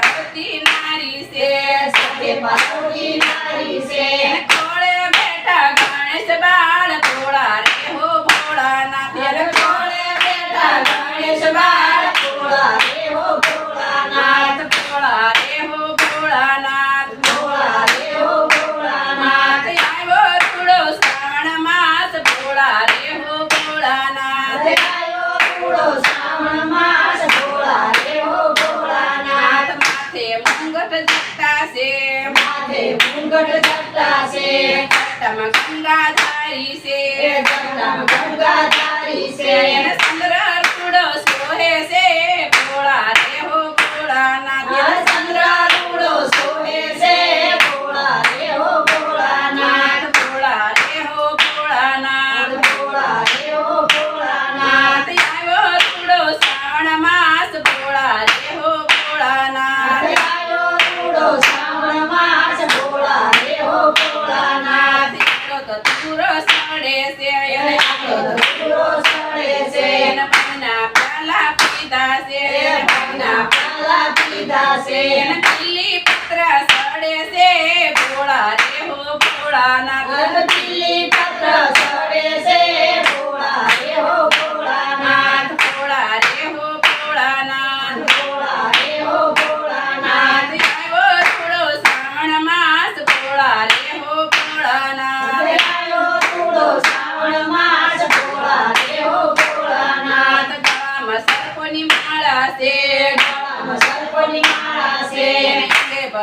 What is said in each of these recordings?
પાર્વતી નારી છે સખે પાર્વતી નારી છે. કોળે બેઠા ગણેશ બા తమ గంగాధారి సే తమ సే సుందర చూడో సోహే સડે સડે છે. એને પાના પાલા ભોળા રે હો ભોળા ના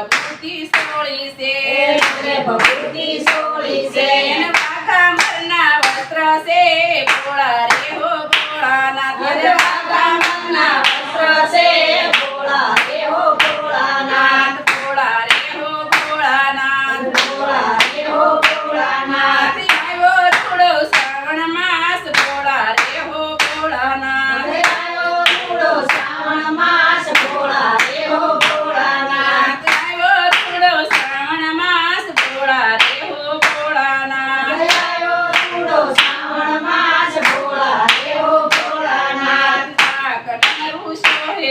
ભભૂતિ સોળી છે. રુદ્ર ભભૂતિ સોળી છે. પાકા મરના વસ્ત્ર છે. ભોળા રે હો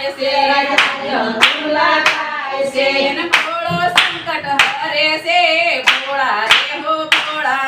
જાય છે રાજુલા થાય છે ને ભોળો સંકટ હરે ભોળા રે હો ભોળા